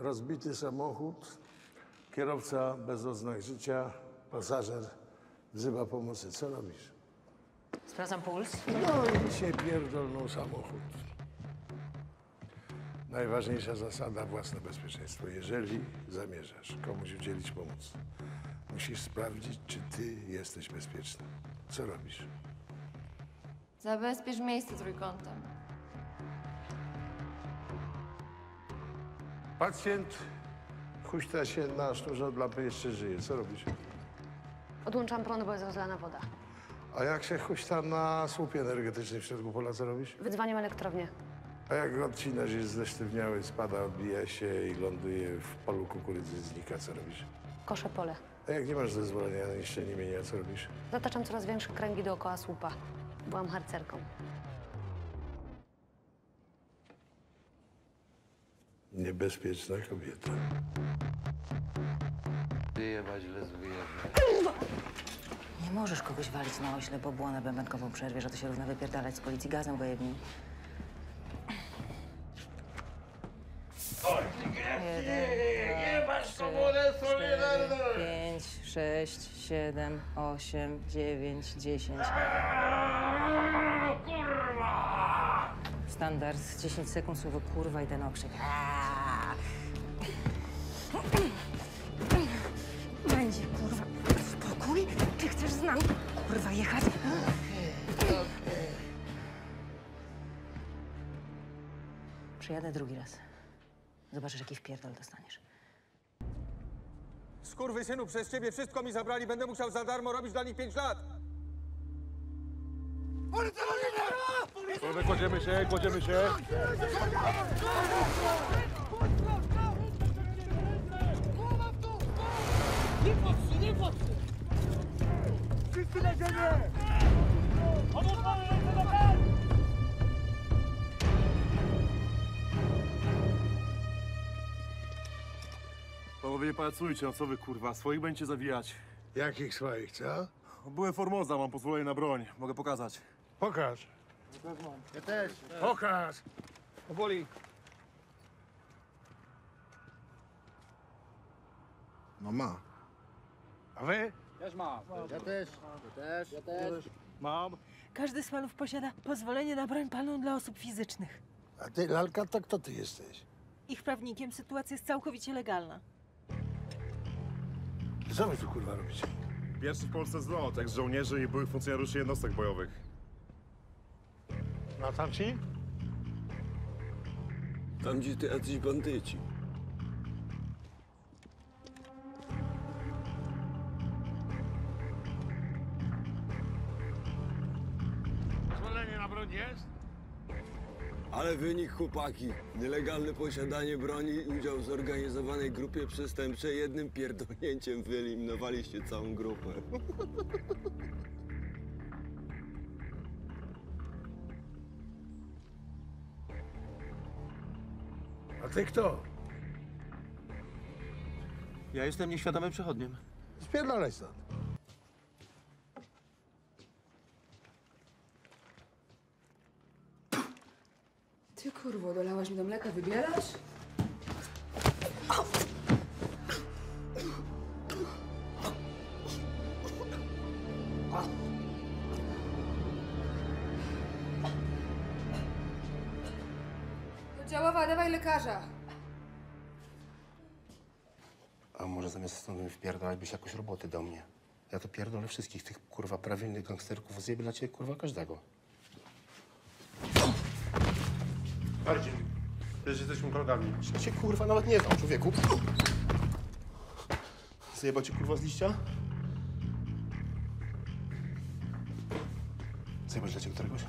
rozbity samochód, kierowca bez oznak życia, pasażer wzywa pomocy. Co robisz? Sprawdzam puls. No i się pierdolnął samochód. Najważniejsza zasada własne bezpieczeństwo. Jeżeli zamierzasz komuś udzielić pomocy, musisz sprawdzić, czy ty jesteś bezpieczny. Co robisz? Zabezpiecz miejsce trójkątem. Pacjent huśta się na sznurze od lampy, jeszcze żyje. Co robisz? Odłączam prąd, bo jest rozlana woda. A jak się huśta na słupie energetycznym w środku pola, co robisz? Wydzwaniam elektrownię. A jak odcinasz, jest zesztywniały, spada, odbija się i ląduje w polu kukurydzy, znika, co robisz? Koszę pole. A jak nie masz zezwolenia na niszczenie mienia, co robisz? Zataczam coraz większe kręgi dookoła słupa. Byłam harcerką. Niebezpieczna kobieta. Wyjebać, les wyjebać. Nie możesz kogoś walić na ośle, bo była na bębenkową przerwie, że to się równa wypierdalać z policji gazem go jedni. Jeden, dwa, trzy, cztery, pięć, sześć, siedem, osiem, dziewięć, dziesięć. Standard, 10 sekund, słowo kurwa i ten okrzyk. Aaaa. Będzie kurwa spokój? Czy chcesz z nami kurwa jechać? Przyjadę drugi raz. Zobaczysz, jaki wpierdol dostaniesz. Skurwysynu, przez ciebie wszystko mi zabrali, będę musiał za darmo robić dla nich pięć lat. Kładziemy się, kładziemy się. Panowie, nie pajacujcie, no co wy kurwa, swoich będziecie zawijać. Jakich swoich, co? Byłem Formoza, mam pozwolenie na broń, mogę pokazać. Pokaż. Ja też. Pokaż. Powoli. No ma. A wy? Mam. Każdy z panów posiada pozwolenie na broń palną dla osób fizycznych. A ty, lalka, to kto ty jesteś? Ich prawnikiem sytuacja jest całkowicie legalna. Co wy tu kurwa robicie? Pierwszy w Polsce zlot, jak żołnierzy i byłych funkcjonariuszy jednostek bojowych. No tamci? Tam gdzie ty jacyś bandyci. Pozwolenie na broń jest? Ale wynik, chłopaki. Nielegalne posiadanie broni i udział w zorganizowanej grupie przestępczej jednym pierdolnięciem wyeliminowaliście całą grupę. ty kto? Ja jestem nieświadomym przechodniem. Spierdalaj stąd. Ty kurwo, dolałaś mi do mleka, wybierasz? Działawa, dawaj lekarza. A może zamiast stąd wpierdalać byś jakoś roboty do mnie? Ja to pierdolę wszystkich tych kurwa prawilnych gangsterków, zjebie dla ciebie kurwa każdego. Marcin, też jesteśmy kolegami. Ja cię kurwa nawet nie znam, człowieku. Zjebał cię kurwa z liścia? Zjebać dla ciebie któregoś?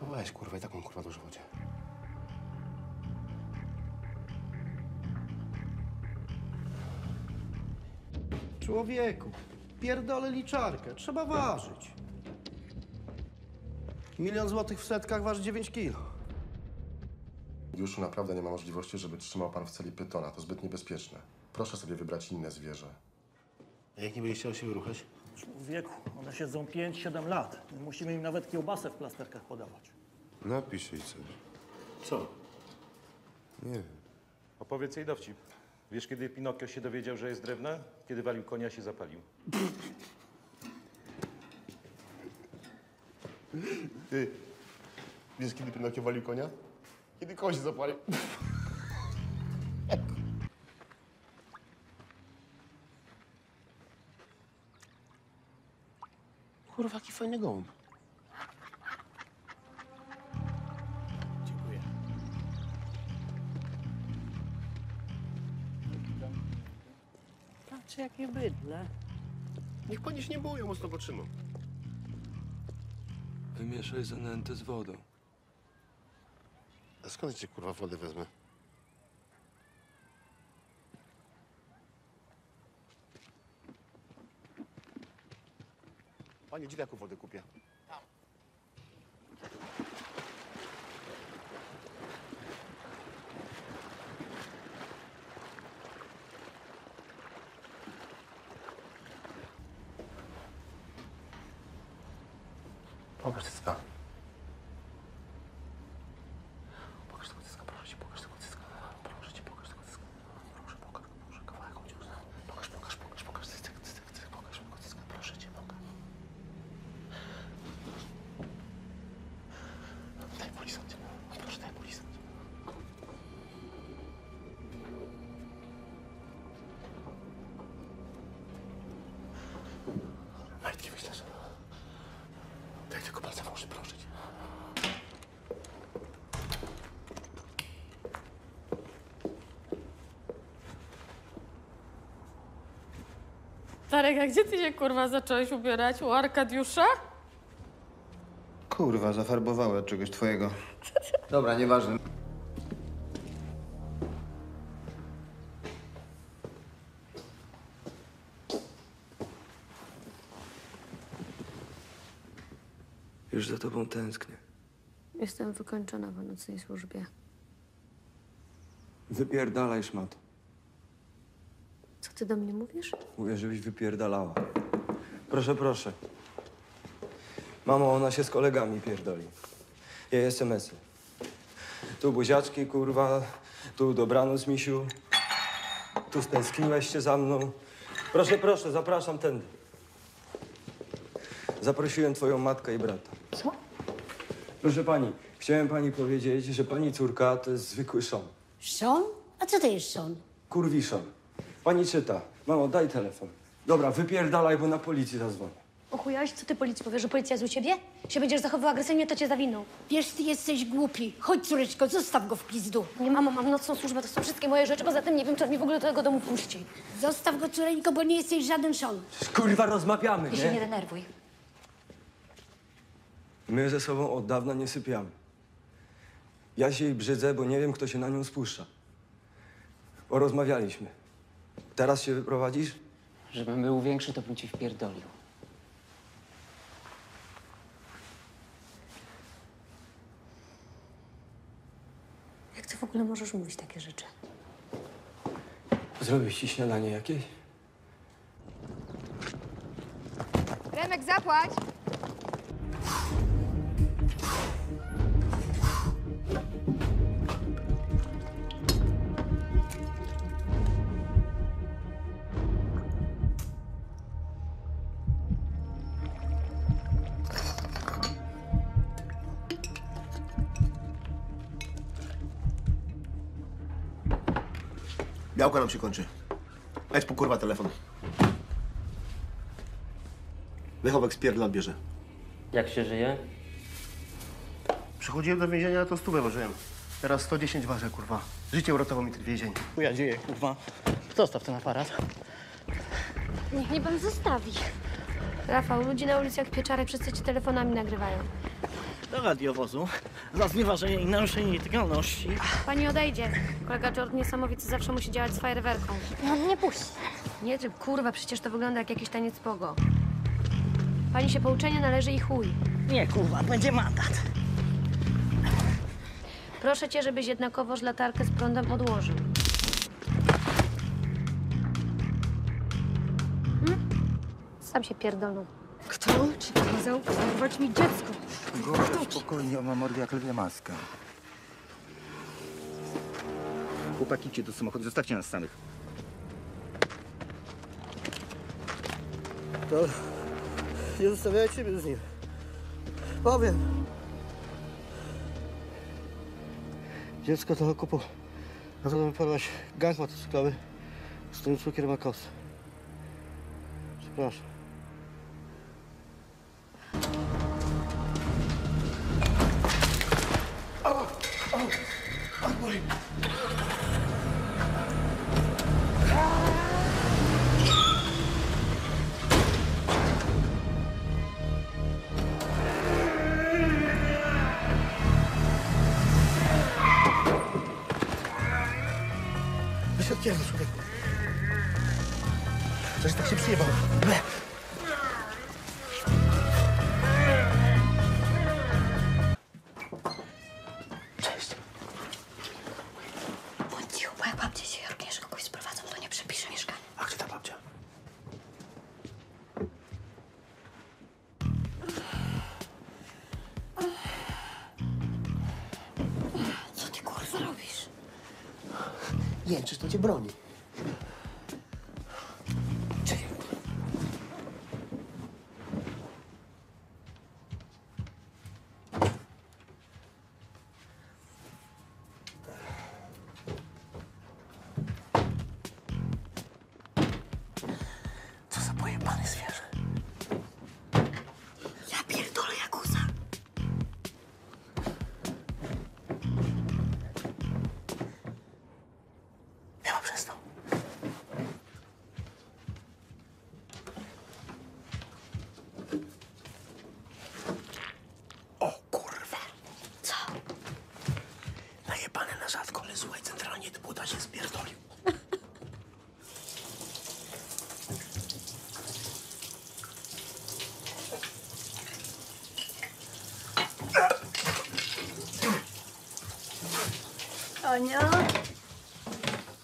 No weź kurwa, i tak mam kurwa dużo wodzie. Człowieku, pierdolę liczarkę, trzeba ważyć. Milion złotych w setkach waży 9 kilo. Już naprawdę nie ma możliwości, żeby trzymał pan w celi pytona. To zbyt niebezpieczne. Proszę sobie wybrać inne zwierzę. A jak nie będzie chciał się wyruchać? Człowieku, one siedzą 5-7 lat. Musimy im nawet kiełbasę w plasterkach podawać. Napisz jej coś. Co? Nie wiem. Opowiedz jej dowcip. Wiesz, kiedy Pinokio się dowiedział, że jest drewna? Kiedy walił konia, się zapalił. Ty, wiesz kiedy Pinokio walił konia? Kiedy koń się zapalił. Kurwa, jaki fajny gołąb. Patrz, jakie bydle. Niech pani się nie boi, ja mocno go trzymam. Wymieszaj zanętę z wodą. A skąd cię kurwa wodę wezmę? Panie, gdzie taką wodę kupię? Pokaż cycka. Pokaż tego cycka, proszę cię, pokaż tego cycka. Proszę cię, pokaż tego cycka. Proszę, pokaż, proszę, kawałek chociaż. Pokaż, pokaż, pokaż, pokaż cycek, cycek, cycek, pokaż tego cycka, proszę cię, pokaż. Daj polisać. Proszę, daj polisać. Majtki wyślesz. Daj tylko palce włosy, proszę cię. Tarek, a gdzie ty się kurwa zacząłeś ubierać? U Arkadiusza? Kurwa, zafarbowały od czegoś twojego. Dobra, nieważne. Już za tobą tęsknię. Jestem wykończona po nocnej służbie. Wypierdalaj szmat. Co ty do mnie mówisz? Mówię, żebyś wypierdalała. Proszę, proszę. Mamo, ona się z kolegami pierdoli. Jej SMS-y. Tu buziaczki, kurwa. Tu dobranoc, misiu. Tu stęskniłeś się za mną. Proszę, proszę, zapraszam tędy. Zaprosiłem twoją matkę i brata. Co? Proszę pani, chciałem pani powiedzieć, że pani córka to jest zwykły szon. Sean? A co to jest Sean? Kurwiszon. Pani czyta. Mamo, daj telefon. Dobra, wypierdalaj, bo na policję zadzwonię. Ochujałeś? Co ty policji powiesz, że policja jest u ciebie? Się będziesz zachowywał agresywnie, to cię zawiną. Wiesz, ty jesteś głupi. Chodź, córeczko, zostaw go w pizdu. Nie, mamo, mam nocną służbę, to są wszystkie moje rzeczy, poza tym nie wiem, czy on mnie w ogóle do tego domu puści. Zostaw go, córeńko, bo nie jesteś żaden Sean. Kurwa, rozmawiamy, Ty się nie nie? denerwuj. My ze sobą od dawna nie sypiamy. Ja się jej brzydzę, bo nie wiem, kto się na nią spuszcza. Porozmawialiśmy. Teraz się wyprowadzisz? Żebym był większy, to bym ci wpierdolił. Jak ty w ogóle możesz mówić takie rzeczy? Zrobić ci śniadanie jakieś? Remek, zapłać! Białko nam się kończy. Leć po kurwa telefon. Wychowek spierdla bierze. Jak się żyje? Przychodziłem do więzienia, to stówę ważyłem. Teraz 110 ważę, kurwa. Życie uratowało mi ten więzień. Chuja dzieje, kurwa. Zostaw ten aparat. Niech mnie pan zostawi. Rafał, ludzie na ulicach Pieczarek wszyscy ci telefonami nagrywają. Do radiowozu. Za znieważenie i naruszenie integralności. Pani odejdzie. Kolega Jordan niesamowity zawsze musi działać z fajerwerką. On nie puści. Nie tryb, kurwa, przecież to wygląda jak jakiś taniec pogo. Pani się pouczenie należy i chuj. Nie, kurwa, będzie mandat. Proszę cię, żebyś jednakowoż latarkę z prądem odłożył. Hmm? Sam się pierdolą. Kto ci kazał porwać mi dziecko? Gorzej, spokojnie, on ma mordę jak lwie maskę. chłopaki, idźcie do samochodu, zostawcie nas samych. To nie zostawiajcie mnie z nim. Powiem. Dziecko to okupu. A to wypadłaś gang motocyklowy z tym cukier ma kos. Przepraszam. Wyszedł kierowca, Jęczysz, to cię broni. Ale słuchaj, centralnie to buda się spierdolił. Ania?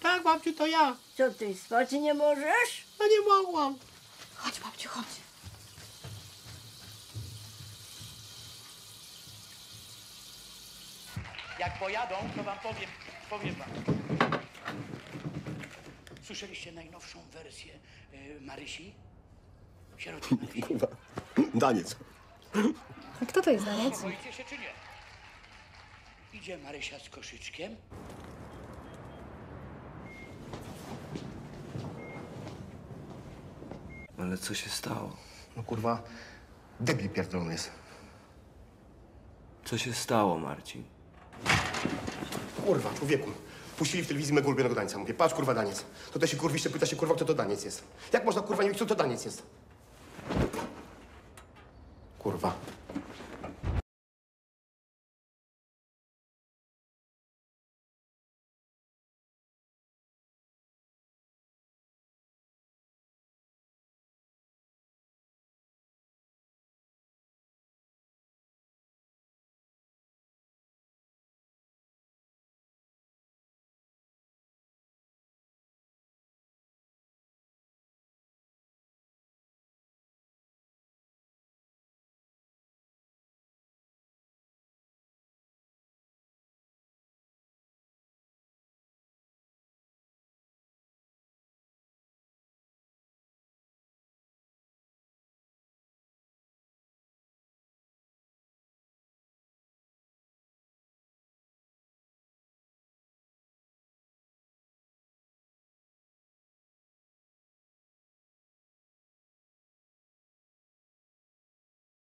Tak, babciu, to ja. Co ty, spać nie możesz? No nie mogłam. Chodź, babciu, chodź. Jak pojadą, to wam powiem, powiem wam. Słyszeliście najnowszą wersję y, Marysi? Sierotki Marysi. Kurwa, daniec. A kto to jest Daniec? Boicie się czy nie? Idzie Marysia z koszyczkiem. Ale co się stało? No kurwa, debil pierdolony jest. Co się stało, Marcin? Kurwa, człowieku. Puścili w telewizji mego ulubionego dańca. Mówię, patrz kurwa daniec. To też się kurwiście pyta się kurwa, kto to daniec jest. Jak można kurwa nie wiedzieć, kto to daniec jest? Kurwa.